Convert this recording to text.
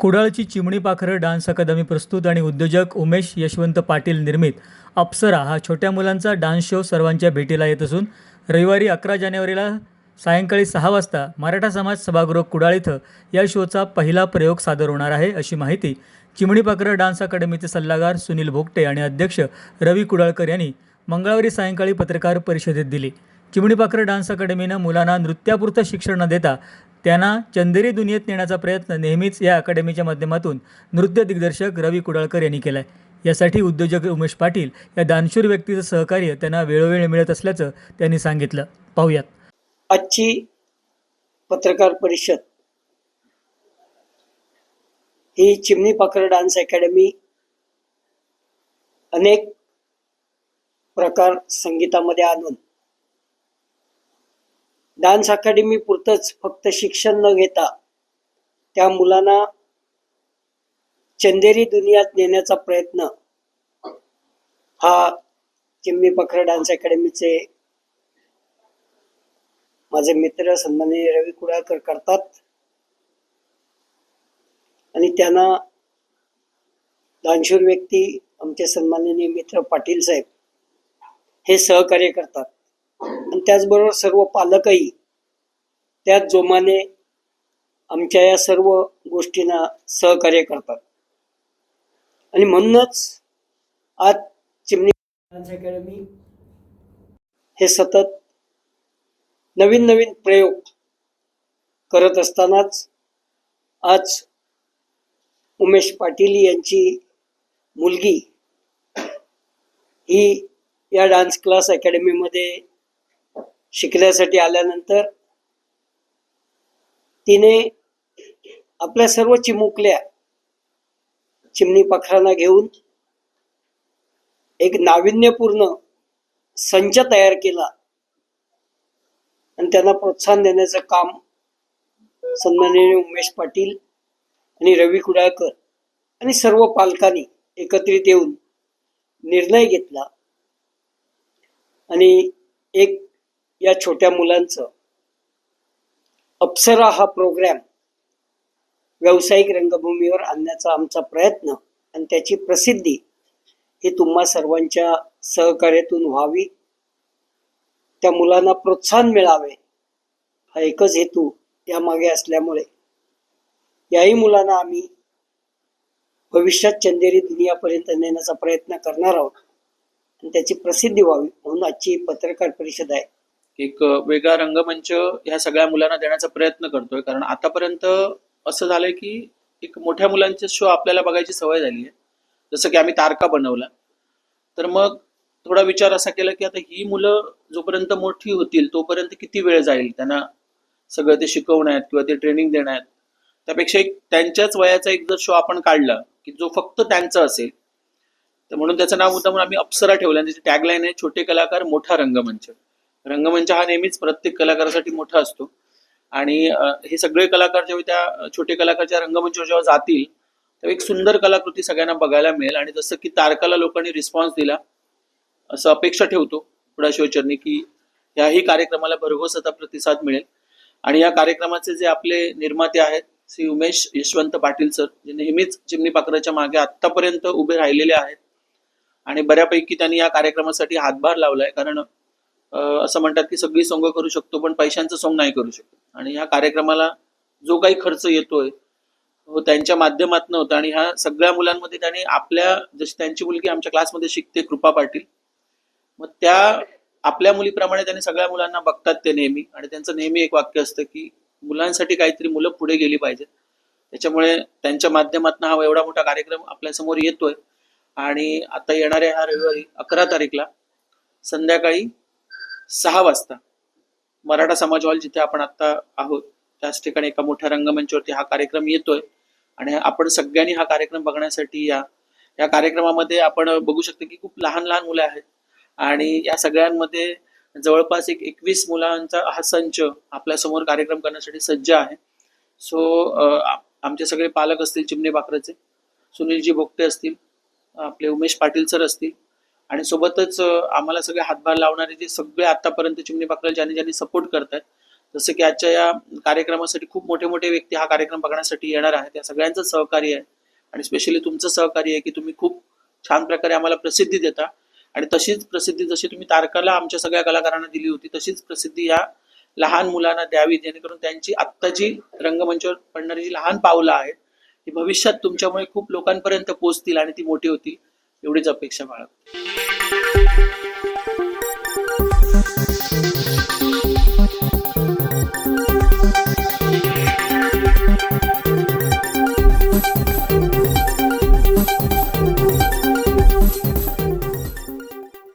कुडाळची चिमणी पाखरं डान्स अकादमी प्रस्तुत आणि उद्योजक उमेश यशवंत पाटील निर्मित. अप्सरा हा छोट्या मुलांचा डान्स शो सर्वांच्या भेटीला येत असून रविवारी अकरा जानेवारीला सायंकाळी सहा वाजता मराठा समाज सभागृह कुडाळ इथं या शोचा पहिला प्रयोग सादर होणार आहे अशी माहिती चिमणी पाखरं डान्स अकादमीचे सल्लागार सुनील भोगटे आणि अध्यक्ष रवी कुडाळकर यांनी मंगळवारी सायंकाळी पत्रकार परिषदेत दिली. चिमणी पाखरं डान्स अकादमीनं मुलांना नृत्यापुरतं शिक्षण न देता त्यांना चंदेरी दुनियेत नेण्याचा प्रयत्न नेहमीच या अकादमीच्या माध्यमातून नृत्य दिग्दर्शक रवी कुडाळकर यांनी केला आहे यासाठी उद्योजक उमेश पाटील या दानशूर व्यक्तीचं सहकार्य त्यांना वेळोवेळी मिळत असल्याचं त्यांनी सांगितलं. पाहूयात. आजची पत्रकार परिषद ही चिमणी पाखर डान्स अकॅडमी अनेक प्रकार संगीतामध्ये आणून डान्स अकॅडमी पुरतंच फक्त शिक्षण न घेता त्या मुलांना चंदेरी दुनियात नेण्याचा प्रयत्न हा चिमणी पखर डान्स अकॅडमीचे माझे मित्र सन्माननीय रवी कुडाळकर करतात. आणि त्यांना दानशूर व्यक्ती आमचे सन्माननीय मित्र पाटील साहेब हे सहकार्य करतात. त्याचबरोबर सर्व पालकही त्याच जोमाने आमच्या या सर्व गोष्टींना सहकार्य करतात. आणि म्हणूनच आज चिमणी अकॅडमी हे सतत नवीन नवीन प्रयोग करत असतानाच आज उमेश पाटील यांची मुलगी ही या डान्स क्लास अकॅडमीमध्ये शिकण्यासाठी आल्यानंतर तिने आपल्या सर्व चिमुकल्या चिमणी पाखरांना घेऊन एक नाविन्यपूर्ण संच तयार केला. आणि त्यांना प्रोत्साहन देण्याचं काम सन्माननीय उमेश पाटील आणि रवी कुडाळकर आणि सर्व पालकांनी एकत्रित येऊन निर्णय घेतला. आणि एक या छोट्या मुलांचं. अप्सरा हा प्रोग्रॅम व्यावसायिक रंगभूमीवर आणण्याचा आमचा प्रयत्न आणि त्याची प्रसिद्धी ही तुम्हा सर्वांच्या सहकार्यातून व्हावी. त्या मुलांना प्रोत्साहन मिळावे हा एकच हेतू यामागे असल्यामुळे. याही मुलांना आम्ही भविष्यात चंदेरी दुनियापर्यंत नेण्याचा प्रयत्न करणार आहोत आणि त्याची प्रसिद्धी व्हावी म्हणून आजची पत्रकार परिषद आहे. एक वेगळा रंगमंच ह्या सगळ्या मुलांना देण्याचा प्रयत्न करतोय. कारण आतापर्यंत असं झालंय की एक मोठ्या मुलांचे शो आपल्याला बघायची सवय झाली आहे. जसं की आम्ही तारका बनवला. तर मग थोडा विचार असा केला की आता ही मुलं जोपर्यंत मोठी होतील तोपर्यंत किती वेळ जाईल त्यांना सगळं ते शिकवण्यात किंवा ते ट्रेनिंग देण्यात? त्यापेक्षा एक त्यांच्याच वयाचा एक जर शो आपण काढला की जो फक्त त्यांचा असेल तर म्हणून त्याचं नाव होतं म्हणून आम्ही अप्सरा ठेवलं आणि त्याची टॅगलाईन आहे छोटे कलाकार मोठा रंगमंच. रंगमंच हा नेहमीच प्रत्येक कलाकारासाठी मोठा असतो. आणि हे सगळे कलाकार जेव्हा त्या छोटे कलाकारच्या रंगमंचावर जेव्हा जातील तेव्हा एक सुंदर कलाकृती सगळ्यांना बघायला मिळेल. आणि जसं की तारकाला लोकांनी रिस्पॉन्स दिला असं अपेक्षा ठेवतो पुढा शिवचरणी की याही कार्यक्रमाला भरघोस आता प्रतिसाद मिळेल. आणि या कार्यक्रमाचे जे आपले निर्माते आहेत श्री उमेश यशवंत पाटील सर जे नेहमीच चिमणी पाखराच्या मागे आतापर्यंत उभे राहिलेले आहेत. आणि बऱ्यापैकी त्यांनी या कार्यक्रमासाठी हातभार लावलाय. कारण असं म्हणतात की सगळी सोंग करू शकतो पण पैशांचं सोंग नाही करू शकतो. आणि ह्या कार्यक्रमाला जो काही खर्च येतोय त्यांच्या माध्यमातून होता. आणि ह्या सगळ्या मुलांमध्ये त्यांनी आपल्या जशी त्यांची मुलगी आमच्या क्लासमध्ये शिकते कृपा पाटील मग त्या आपल्या मुलीप्रमाणे त्यांनी सगळ्या मुलांना बघतात ते नेहमी. आणि त्यांचं नेहमी एक वाक्य असतं की मुलांसाठी काहीतरी मुलं पुढे गेली पाहिजेत. त्याच्यामुळे त्यांच्या माध्यमातून हा एवढा मोठा कार्यक्रम आपल्यासमोर येतोय. आणि आता येणाऱ्या ह्या रविवारी अकरा तारीखला संध्याकाळी सहा वाजता. मराठा समाज हॉल जिथे आपण आता आहोत त्याच ठिकाणी एका मोठ्या रंगमंचावरती हा कार्यक्रम येतोय. आणि आपण सगळ्यांनी हा कार्यक्रम बघण्यासाठी या. या कार्यक्रमामध्ये आपण बघू शकतो की खूप लहान लहान मुलं आहेत. आणि या सगळ्यांमध्ये जवळपास एक एकवीस मुलांचा हा संच आपल्यासमोर कार्यक्रम करण्यासाठी सज्ज आहे. सो आमचे सगळे पालक असतील चिमणे बाकराचे सुनीलजी भोगटे असतील आपले उमेश पाटील सर असतील आणि सोबतच आम्हाला सगळे हातभार लावणारे जे सगळे आतापर्यंत चिमणी पाखराला ज्यांनी ज्यांनी सपोर्ट करतात जसं की आजच्या या कार्यक्रमासाठी खूप मोठे मोठे व्यक्ती हा कार्यक्रम बघण्यासाठी येणार आहे त्या सगळ्यांचं सहकार्य आहे. आणि स्पेशली तुमचं सहकार्य आहे की तुम्ही खूप छान प्रकारे आम्हाला प्रसिद्धी देता. आणि तशीच प्रसिद्धी जशी तुम्ही तारकाला आमच्या सगळ्या कलाकारांना दिली होती तशीच प्रसिद्धी या लहान मुलांना द्यावी जेणेकरून त्यांची आत्ता जी रंगमंचावर पडणारी जी लहान पावलं आहेत ती भविष्यात तुमच्यामुळे खूप लोकांपर्यंत पोहोचतील आणि ती मोठी होतील. एवढीच अपेक्षा बाळगतो.